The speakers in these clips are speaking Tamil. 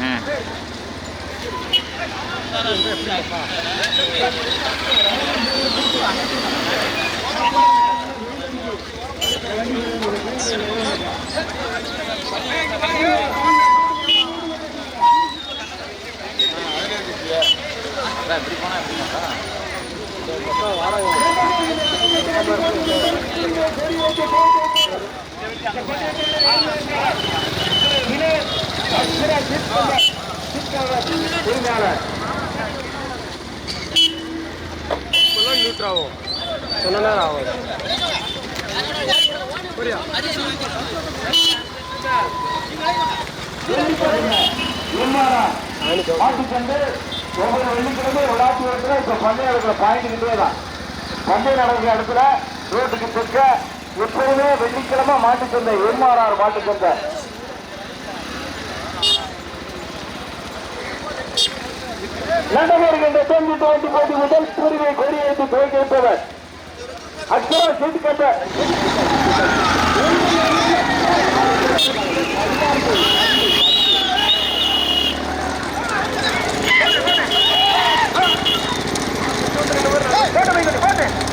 ம் அதான் இப்படி போனா எப்படி போனா? மாட்டுக்கண்டு ஒவ்வொரு வெள்ளிக்கிழமை விளையாட்டு இடத்துல இப்ப பந்தயம் நடக்கிற பாயிண்ட் கிட்டே தான் பந்தயம் நடக்கிற இடத்துல ரோட்டுக்கு தெற்க எப்பவுமே வெள்ளிக்கிழமை மாட்டுச்சந்தை எம்ஆர்ஆர் மாட்டுச்சந்தை நடைபெறுகின்ற தொங்கு தோண்டி போட்டி முதல் பிரிவை கொடியேற்றி துவக்கி வைப்பவர் அக்ஷரா சீட்டு கட்ட நடைபெற்றுக்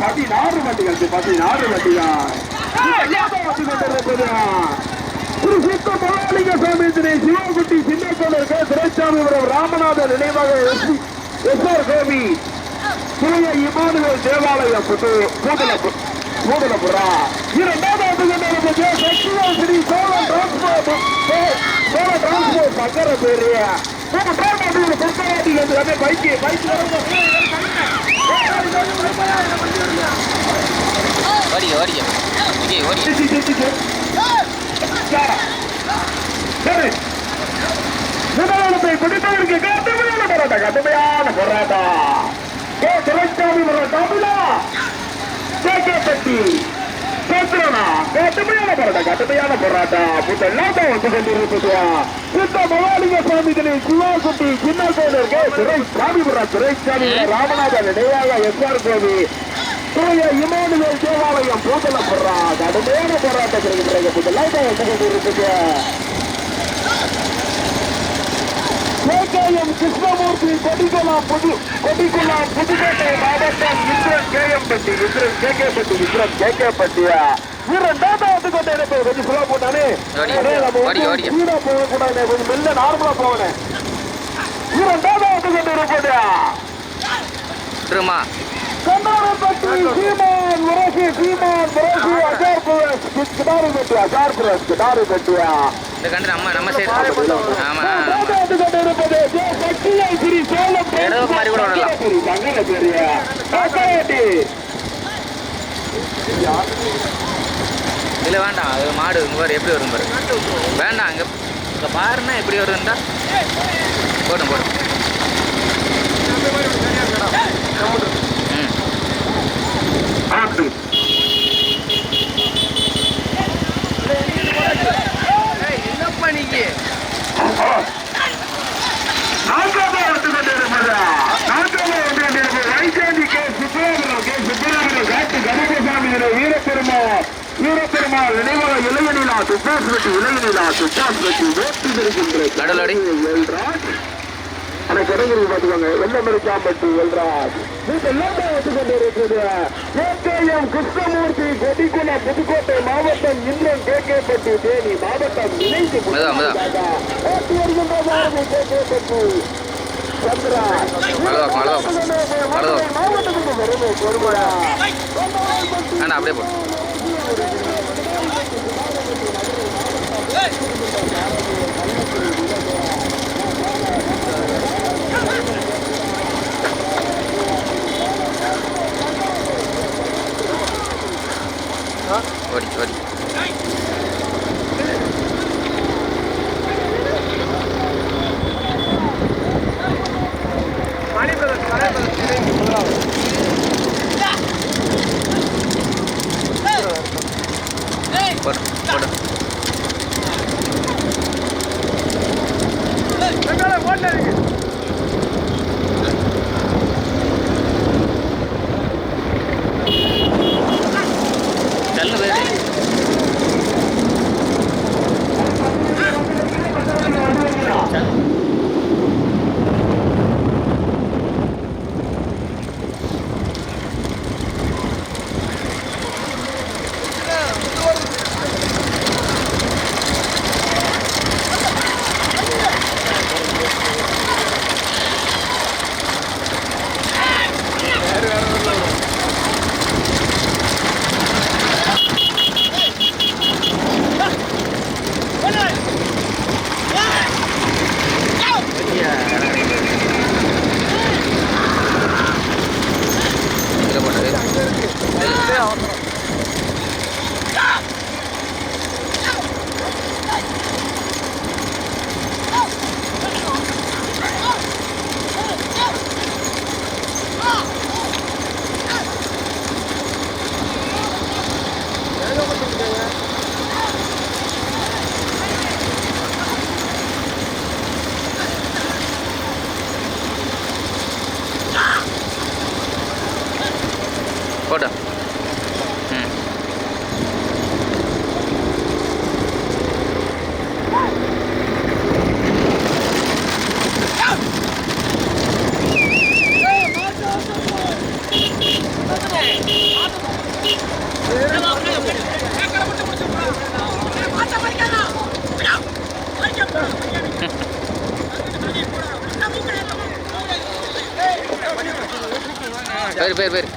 பதினாறு வண்டிகள் பதினாறு வண்டிகள் மகாலிங்க சுவாமி திரை சிவகுட்டி சின்னக்கோளர் துரைசாமிபுரம் ராமநாதன் நினைவாக எஸ். ஆர். கோபி புதிய இமானுவேல் தேவாலயம் பூதலபுரா இரண்டாவது கொண்டிருப்பது சக்திவேல் ஸ்ரீ சோழன் சோழன் டிரான்ஸ்போர்ட் சங்கர பேரு மூன்றாம் ஆண்டு பொருத்தவாதி வந்து அதே பைக்கு பைக் ஓடிக்க ஓடிக்க விஜய் ஓடிக்க சரி முதலிடத்தை பிடித்தவருக்கு கடுமையான போராட்டம் கடுமையான போராட்டம் கே துரைசாமி தமிழா கேக்கப்பட்டி சந்திரனா கடுமையான போராட்டம் கடுமையான போராட்டம் முதல்லாம் தான் வந்து கொண்டிருப்பதுவா சுத்த மகாலிங்க சுவாமிகளை சிவாகுட்டி சின்ன கோடர் கே துரைசாமிபுரம் துரைசாமிபுரம் ராமநாதன் நினைவாக எஸ் ஆர் கோவி தூய இமானுவேல் தேவாலயம் பூதலப்படுறா கடுமையான போராட்டத்திற்கு பிறகு வந்து கொண்டிருப்பது கேகேஎம் கிருஷ்ணமூர்த்தி கொடிக்குளம் புது கொடிக்குளம் புதுக்கோட்டை மாவட்டம் இந்திரன் கேஎம்பட்டி இந்திரன் கேகேபட்டி இந்திரன் கேகேபட்டியா இரண்டாவது கொண்டை இருப்பது கொஞ்சம் சுலா போட்டானே. அடே, நம்ம வந்து. ஸ்பீடா போகக்கூடாது. கொஞ்சம் மெல்ல நார்மலா போகணும் இரண்டாவது கொண்டை இருப்பது திருமா கண்ணாரப்பட்டி சீமான் முரசு சீமான் முரசு அஜார் புரஸ் கிடாரி பெட்டி அஜார் புரஸ் கிடாரி பெட்டியா இந்த கண்டு நம்ம நம்ம சைடு ஆமா மூன்றாவது கொண்டு இருப்பது ஜே. சக்தியை ஸ்ரீ சேலம் இடது மாதிரி கூட விடலாம். ஸ்ரீ சங்கர பெரிய காக்காயட்டி. இல்லை வேண்டாம். அது மாடு இங்கே பாரு எப்படி வரும் பாரு. வேண்டாம் இங்கே இங்கே பாருன்னா எப்படி வருதுண்டா போடும் போடும் ம் பண்ணிக்கு நான்காவது வந்து கொண்டு இருப்பது நான்காவது வந்து கொண்டு இருப்பது வைஜாந்தி கே. சுப்பிரமணியம் கே. சுப்பிரமணியம் காட்டு கணபசாமி வீரப்பெருமாள் வீரப்பெருமாள் நினைவாக இளையநிலா துப்பாஸ் வெட்டி இளையநிலா துப்பாஸ் வெட்டி வேட்டி இருக்கின்ற நடுலடி. எல்ராஜ் ஆனா கிடைக்கிறது பாத்துக்கோங்க கொண்டு இருக்குது கேகேஎம் கிருஷ்ணமூர்த்தி கொடிக்குள புதுக்கோட்டை மாவட்டம் இன்னும் கேகேப்பட்டி தேனி மாவட்டம் இணைந்து. ஓட்டி வருகின்ற பாரதி கேகேப்பட்டி சந்திரா மெதுவா, மெதுவா. மெதுவா. மாவட்டத்துக்கு கொடுமையா வேண்டாம் அப்படியே போடு ஓடி ஓடி. சூப்பர் போடு. ஓட்ட பேர் பேர்.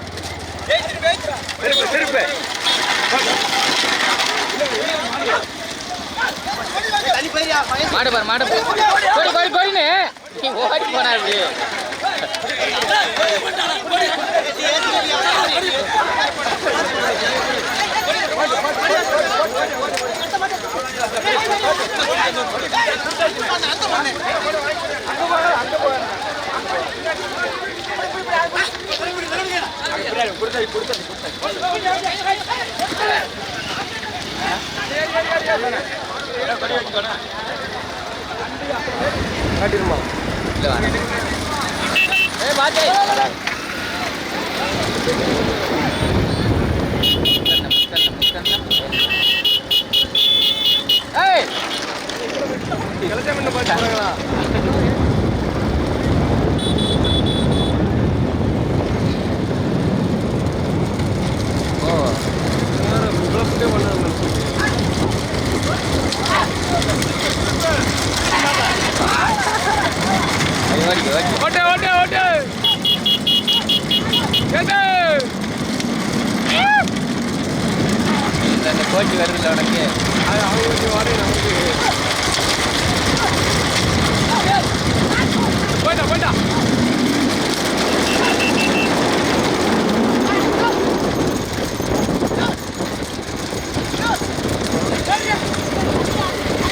பேர் திருப்பு திருப்பு மாடு பாரு மாடு பாரு. கோடி கோடி கோடின்னு நீ ஓடி போனா இப்படி. காட்டிருமா இல்ல வா ஏய் பாத்தே ஏய் கிளச்சா முன்ன பாட்டு போறாங்களா ஓ குழப்பத்தே பண்ணாங்க அது ஓடி ஓடி ஓட்டு ஓட்டு ஓட்டு கேட்டு கோச்சி வருதுல்ல உனக்கு? அது அவங்க கொஞ்சம் வாடகை நமக்கு. போயிட்டா போயிட்டா.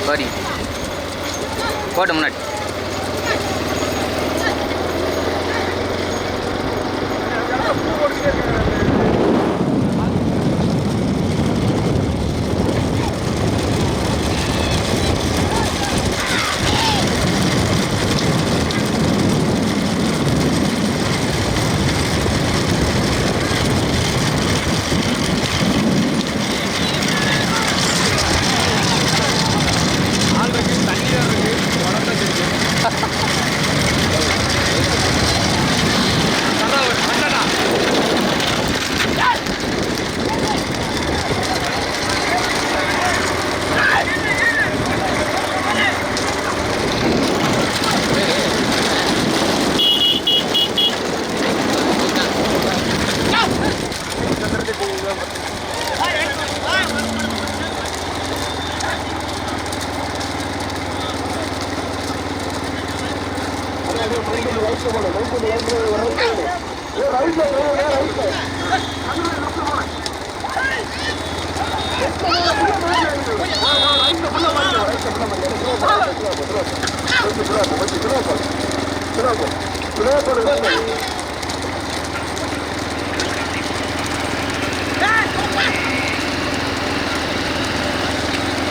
கோடி போட்டு முன்னாடி. ஆள்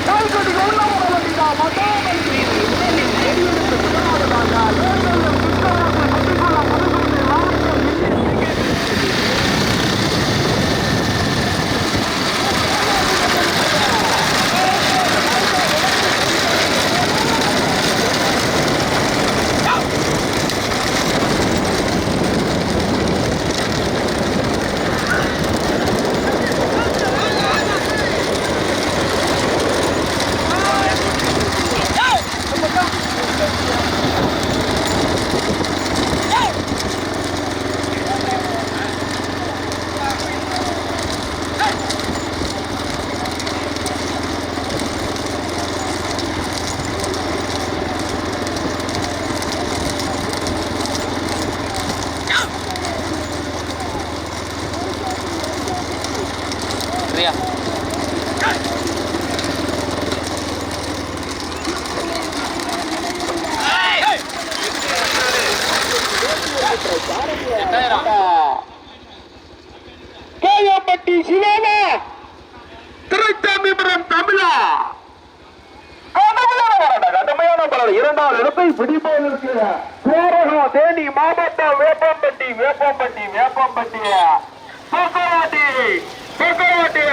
கால் கட்டி உள்ள போட மாட்டேன் சரியா கேயப்பட்டி சிவானா திருச்சாமிபுரம் தமிழா? கடுமையான போராட்டம், இரண்டாவது இடத்தை பிடிப்பதற்கு கோரகம் தேனி மாவட்டம் வேப்பம்பட்டி வேப்பம்பட்டி வேப்பம்பட்டி தூக்கவாட்டி தூக்கவாட்டி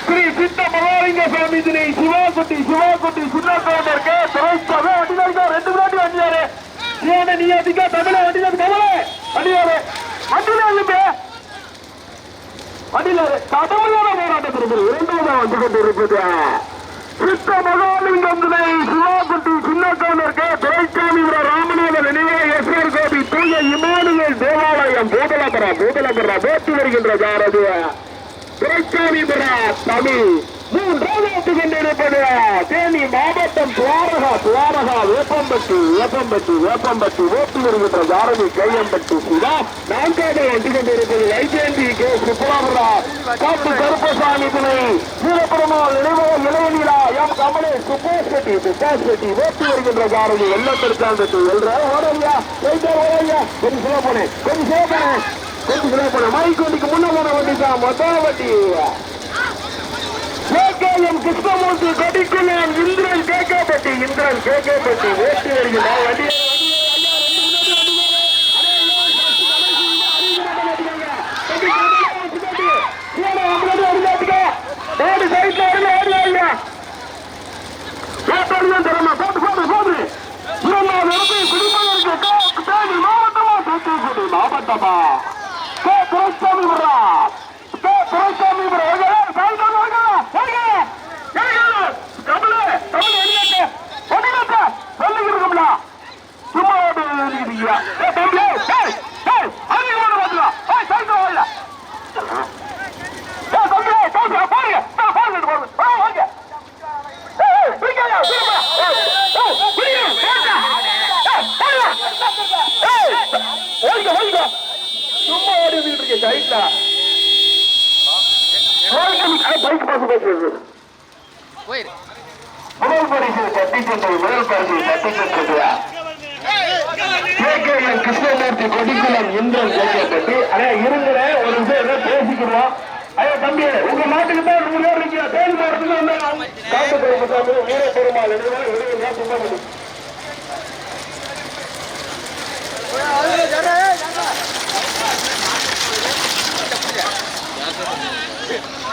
ஸ்ரீ சித்த மகாலிங்க சுவாமி தினை சிவாக்குட்டி சிவாக்குட்டி சின்னக்கவுண்டர் கே. துறைச்சாமி ரெண்டு வினாடி வண்டியாரு சிவான நீ அதிகா தமிழ வண்டிதாரு தமிழ. வண்டியாரு வண்டியில இல்லைங்க அடியில் கடுமையான போராட்டத்திற்கு இரண்டாவது வந்து கொண்டிருப்பது சித்த மகாலிங்கம் துணை சிவாக்குட்டி சின்னக்கவுண்டருக்கு துரைசாமி ராமநாத நினைவே எஸ்ஆர் கோபி தூய இமானுவேல் தேவாலயம் பூதல முதலம்பரா முதலம்பரா வருகின்ற ஜாரது. துரைசாமி தமிழ். மூன்றாவது கொண்டிருப்பது தேனி மாவட்டம் துவாரகா துவாரகா வேப்பம்பட்டி வேப்பம்பட்டி வேப்பம்பட்டி ஓட்டு வருகின்ற ஜாரதி கையம்பட்டி சுதா நான்காவது வந்து கொண்டிருப்பது வைஜெயந்தி கே. சுப்புராமரா காப்பு கருப்பசாமி துணை. சீரப்பெருமாள் நினைவோ இளையநீலா எம். கமலே சுபாஷ் ரெட்டி சுபாஷ் ரெட்டி ஓட்டு வருகின்ற ஜாரதி வெள்ளத்திற்காண்டது எல்ற ஓடையா ஓடையா கொஞ்சம் சிவப்பனே கொஞ்சம் சிவப்பனே போனேன் கொஞ்சம் சொல்ல மைக் வண்டிக்கு முன்ன போன வண்டி தான் மொத்த வண்டி. கேகேஎம் கிருஷ்ணமூர்த்தி கொடிக்குள்ளன் இந்திரன் கேகேபட்டி இந்திரன் கேகேபட்டி ஓட்டி வருகிறார் வண்டி மாவட்டமா கே துரைசாமி விடுறா கே துரைசாமி விடுறா சும்மா ஓட்டு எழுதிக்கிறீங்க ஏய், தம்பி, ஏய், ஏய், அதிகமா ஓட்டு பாத்துக்கலாம். ஏய், சைக்கிள் ஓடல. ஏய், தம்பி, ஏய், தம்பி, போடுங்க. ஆ, போடுங்க, போடுங்க. ஆ, வாங்க. ஏய், ஏய், பிடிக்காத, பிடிக்காத. ஏய், ஏய், பிடிங்க, போடுங்க. ஏய், போடுங்க. ஏய், ஓடிக்க, ஓடிக்க. சும்மா ஓடி இருக்கேன் சைட்ல பைக் பாஸ் பேசுறது முதல் பரிசு தட்டி சென்றது முதல் பரிசு தட்டி சென்றது சகோதரர் கிருஷ்ணமூர்த்தி கொடிக்குளம் இந்திரன் கேட்கப்பட்டு அதே இருங்கிற ஒரு விஷயம் பேசிக்கிறோம்? ஐயா தம்பி உங்க நாட்டுக்கு தான் நூறு பேர் இருக்கீங்க. தேடி போறதுக்கு வந்து காட்டு பெருமசாமி வீர பெருமாள் சுப்பிரமணி